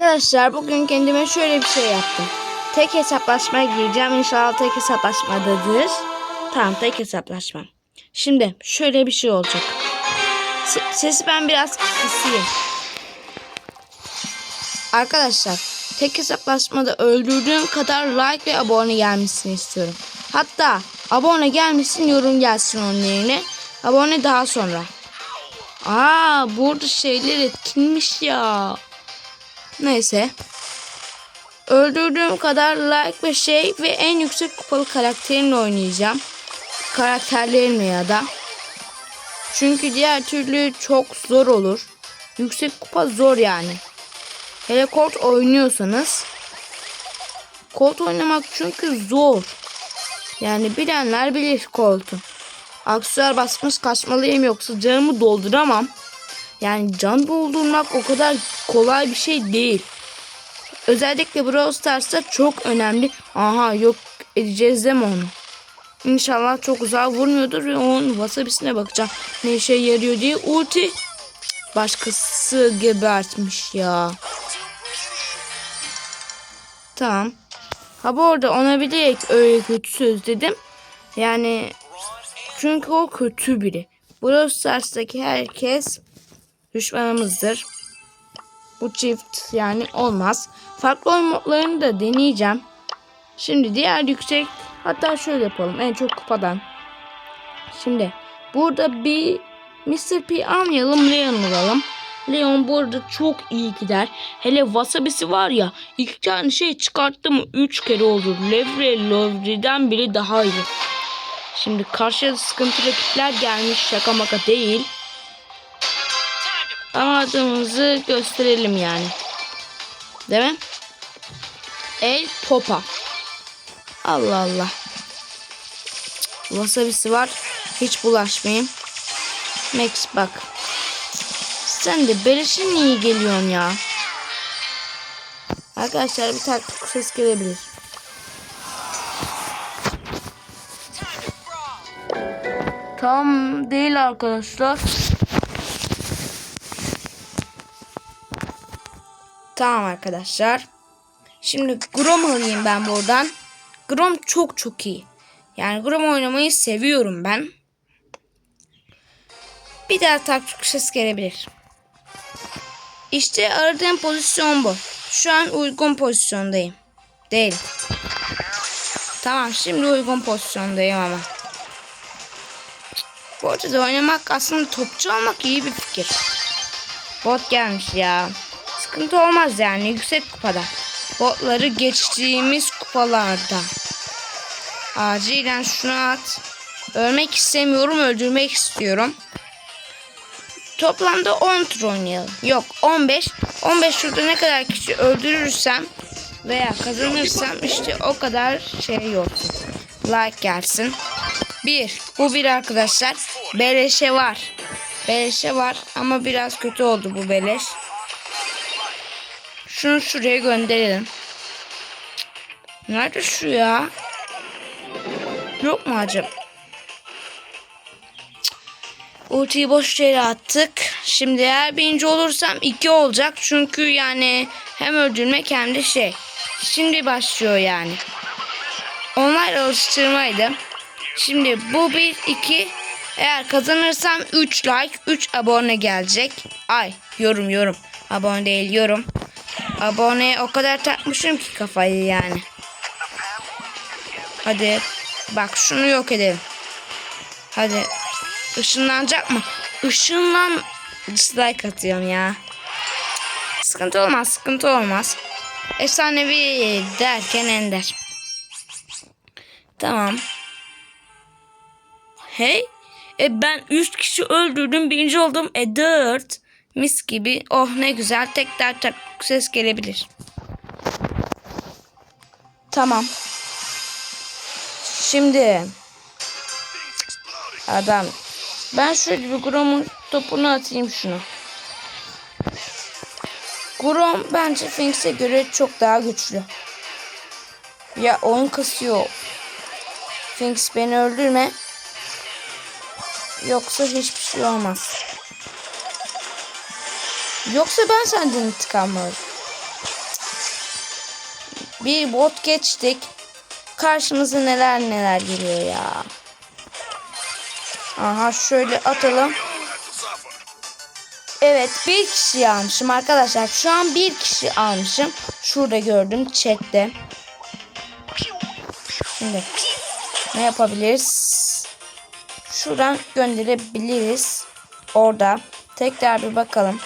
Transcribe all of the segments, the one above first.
Arkadaşlar bugün kendime şöyle bir şey yaptım. Tek hesaplaşmaya gireceğim. İnşallah tek hesaplaşmadadır. Tamam tek hesaplaşma. Şimdi şöyle bir şey olacak. Se- sesi ben biraz kısayım. Arkadaşlar tek hesaplaşmada öldürdüğüm kadar like ve abone gelmesini istiyorum. Hatta abone gelmesin yorum gelsin onun yerine. Abone daha sonra. Aa burada şeyler etkinmiş ya. Neyse. Öldürdüğüm kadar like ve şey ve en yüksek kupalı karakterimle oynayacağım. Karakterlerimle ya da. Çünkü diğer türlü çok zor olur. Yüksek kupa zor yani. Hele kort oynuyorsanız. Kort oynamak çünkü zor. Yani bilenler bilir koltu. Aksesuar basmış kaçmalıyım yoksa canımı dolduramam. Yani can doldurmak o kadar kolay bir şey değil. Özellikle Brawl Stars'ta çok önemli. Aha yok edeceğiz deme onu. İnşallah çok uzağa vurmuyordur ve onun wasabisine bakacağım. Ne işe yarıyor diye ulti. Başkası gebertmiş ya. Tamam. Ha bu arada ona bilerek öyle kötü söz dedim. Yani çünkü o kötü biri. Brawl Stars'taki herkes düşmanımızdır. Bu çift yani olmaz. Farklı oyun modlarını da deneyeceğim. Şimdi diğer yüksek hatta şöyle yapalım en çok kupadan. Şimdi burada bir Mr. P almayalım Leon alalım. Leon burada çok iyi gider. Hele Wasabi'si var ya iki tane şey çıkarttı mı 3 kere olur. Levre Lovri'den biri daha iyi. Şimdi karşıya sıkıntı rakipler gelmiş şaka maka değil. Amadığımızı gösterelim yani. Değil mi? El Popa. Allah Allah. Wasabisi var. Hiç bulaşmayayım. Max bak. Sen de beleşin iyi geliyorsun ya. Arkadaşlar bir taktik ses gelebilir. Tam değil arkadaşlar. Tamam arkadaşlar. Şimdi Grom alayım ben buradan. Grom çok çok iyi. Yani Grom oynamayı seviyorum ben. Bir daha taktik ses gelebilir. İşte aradığım pozisyon bu. Şu an uygun pozisyondayım. Değil. Tamam şimdi uygun pozisyondayım ama. Bu arada oynamak aslında topçu olmak iyi bir fikir. Bot gelmiş ya. Sıkıntı olmaz yani yüksek kupada. Botları geçtiğimiz kupalarda. Acilen şunu at. Ölmek istemiyorum öldürmek istiyorum. Toplamda 10 tur oynayalım. Yok 15. 15 turda ne kadar kişi öldürürsem veya kazanırsam işte o kadar şey yok. Like gelsin. Bir. Bu bir arkadaşlar. Beleşe var. Beleşe var ama biraz kötü oldu bu beleş. Şunu şuraya gönderelim. Nerede şu ya? Yok mu acaba? Ultiyi boş yere attık. Şimdi eğer birinci olursam iki olacak. Çünkü yani hem öldürmek hem de şey. Şimdi başlıyor yani. Onlar alıştırmaydı. Şimdi bu bir iki. Eğer kazanırsam 3 like 3 abone gelecek. Ay yorum yorum. Abone değil yorum. Aboneye o kadar takmışım ki kafayı yani. Hadi. Bak şunu yok edelim. Hadi. Işınlanacak mı? Işınlan dislike atıyorum ya. Sıkıntı olmaz. Sıkıntı olmaz. Efsanevi derken ender. Tamam. Hey. E ben 3 kişi öldürdüm. Birinci oldum. E 4. Mis gibi. Oh ne güzel. Tek tak tak ses gelebilir. Tamam. Şimdi. Adam. Ben şöyle bir Grom'un topunu atayım şunu. Grom bence Finks'e göre çok daha güçlü. Ya oyun kasıyor. Finks beni öldürme. Yoksa hiçbir şey olmaz. Yoksa ben senden intikam alırım. Bir bot geçtik. Karşımıza neler neler geliyor ya. Aha şöyle atalım. Evet bir kişi almışım arkadaşlar. Şu an bir kişi almışım. Şurada gördüm chatte. Şimdi ne yapabiliriz? Şuradan gönderebiliriz. Orada. Tekrar bir bakalım.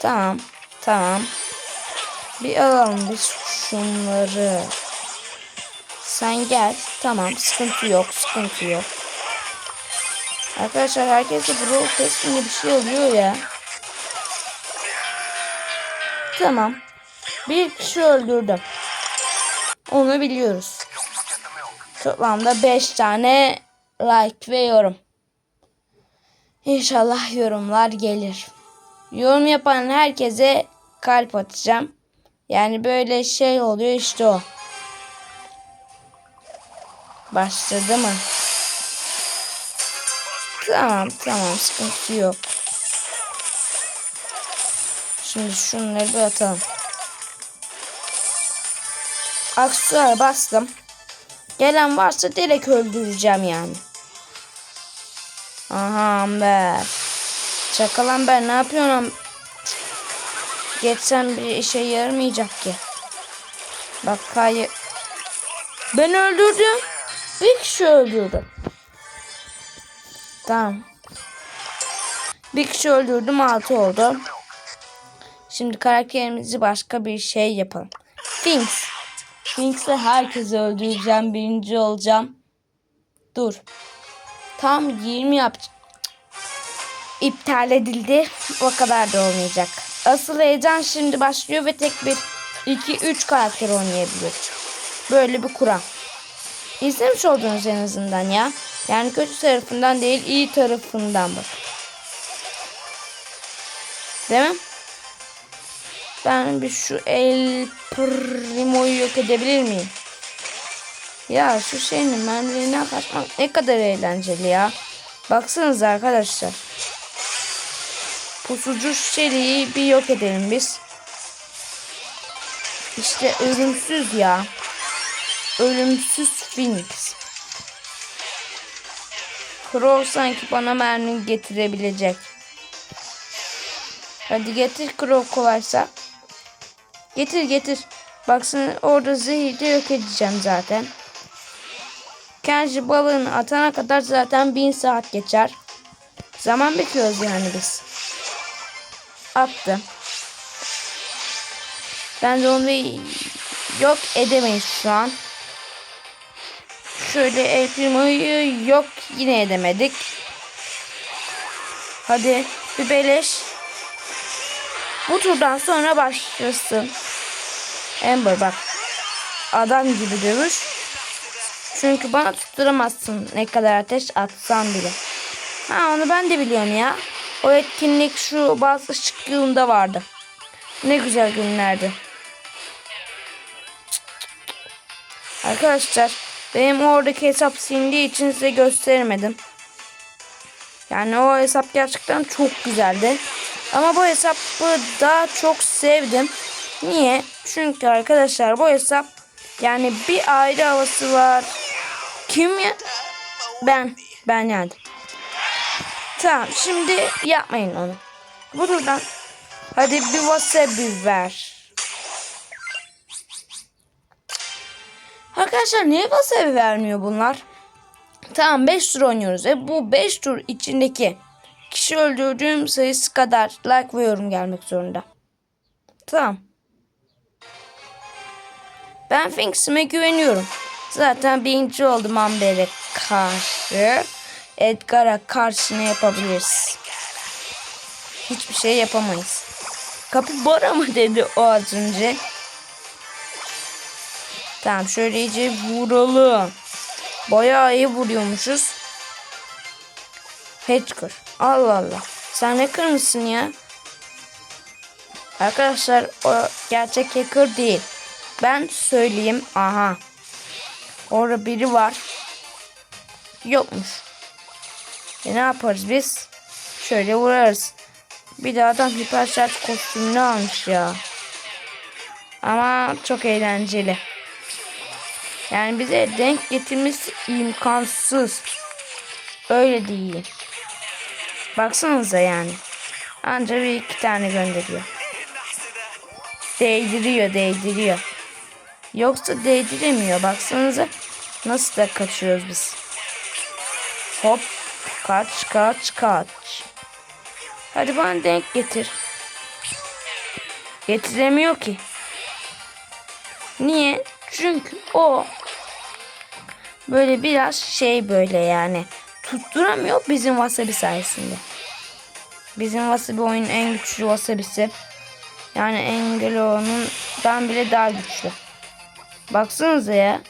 Tamam. Tamam. Bir alalım biz şunları. Sen gel. Tamam. Sıkıntı yok. Sıkıntı yok. Arkadaşlar herkese Brawl Pass'inde bir şey oluyor ya. Tamam. Bir kişi öldürdüm. Onu biliyoruz. Toplamda 5 tane like ve yorum. İnşallah yorumlar gelir. Yorum yapan herkese kalp atacağım. Yani böyle şey oluyor işte o. Başladı mı? Tamam tamam sıkıntı yok. Şimdi şunları bir atalım. Aksuar bastım. Gelen varsa direkt öldüreceğim yani. Aha Amber. Çakal Amber ne yapıyorsun? Geçsem bir işe yaramayacak ki. Bak hayır. Ben öldürdüm. Bir kişi öldürdüm. Tamam. Bir kişi öldürdüm altı oldu. Şimdi karakterimizi başka bir şey yapalım. Finks. Finks'le herkesi öldüreceğim. Birinci olacağım. Dur. Tam 20 yapacağım. İptal edildi. O kadar da olmayacak. Asıl heyecan şimdi başlıyor ve tek bir 2-3 karakter oynayabiliyor. Böyle bir kural. İzlemiş oldunuz en azından ya. Yani kötü tarafından değil iyi tarafından bak. Değil mi? Ben bir şu El Primo'yu yok edebilir miyim? Ya şu şeyin mendiliğine kaçmak ne kadar eğlenceli ya. Baksanıza arkadaşlar. Pusucu şeriyi bir yok edelim biz. İşte ölümsüz ya. Ölümsüz Phoenix. Crow sanki bana mermi getirebilecek. Hadi getir Crow kolaysa. Getir getir. Baksana orada zehirde yok edeceğim zaten. Kenji balığını atana kadar zaten bin saat geçer. Zaman bekliyoruz yani biz. Attı. Ben de onu yok edemeyiz şu an. Şöyle El Primo'yu yok yine edemedik. Hadi bir beleş. Bu turdan sonra başlasın. Amber bak. Adam gibi dövüş. Çünkü bana tutturamazsın ne kadar ateş atsan bile. Ha onu ben de biliyorum ya. O etkinlik şu bazı ışık yılında vardı. Ne güzel günlerdi. Arkadaşlar benim oradaki hesap silindiği için size göstermedim. Yani o hesap gerçekten çok güzeldi. Ama bu hesabı daha çok sevdim. Niye? Çünkü arkadaşlar bu hesap yani bir ayrı havası var. Kim ya? Ben. Ben yendim. Tamam şimdi yapmayın onu. Bu turdan hadi bir wasabi ver. Arkadaşlar niye wasabi vermiyor bunlar? Tamam 5 tur oynuyoruz. E bu 5 tur içindeki kişi öldürdüğüm sayısı kadar like ve yorum gelmek zorunda. Tamam. Ben Finks'ime güveniyorum. Zaten birinci oldum Amber'e karşı. Edgar'a karşı ne yapabiliriz? Hiçbir şey yapamayız. Kapibara mı dedi o az önce? Tamam şöyle iyice vuralım. Bayağı iyi vuruyormuşuz. Hedgar. Allah Allah. Sen ne kırmışsın ya? Arkadaşlar o gerçek hacker değil. Ben söyleyeyim. Aha. Orada biri var. Yokmuş. E ne yaparız biz? Şöyle vurarız. Bir de adam hiper şarj kostümünü almış ya. Ama çok eğlenceli. Yani bize denk getirmesi imkansız. Öyle değil. Baksanıza yani. Anca bir iki tane gönderiyor. Değdiriyor değdiriyor. Yoksa değdiremiyor. Baksanıza nasıl da kaçıyoruz biz. Hop kaç kaç kaç. Hadi bana denk getir. Getiremiyor ki. Niye? Çünkü o böyle biraz şey böyle yani tutturamıyor bizim wasabi sayesinde. Bizim wasabi oyunun en güçlü wasabisi. Yani Engelo'nundan bile daha güçlü. Baksanıza ya.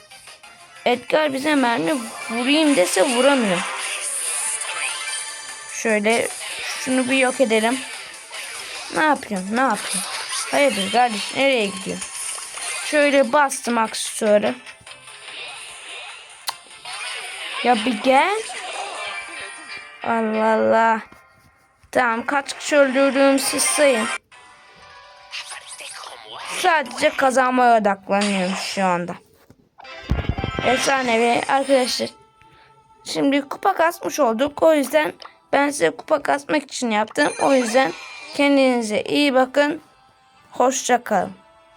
Edgar bize mermi vurayım dese vuramıyor. Şöyle şunu bir yok edelim. Ne yapıyorsun? Ne yapıyorsun? Hayırdır kardeş? Nereye gidiyorsun? Şöyle bastım aksesuarı. Ya bir gel. Allah Allah. Tamam kaç kişi öldürdüğüm siz sayın. Sadece kazanmaya odaklanıyorum şu anda. Efsanevi arkadaşlar. Şimdi kupa kasmış olduk. O yüzden ben size kupa kasmak için yaptım. O yüzden kendinize iyi bakın. Hoşça kalın.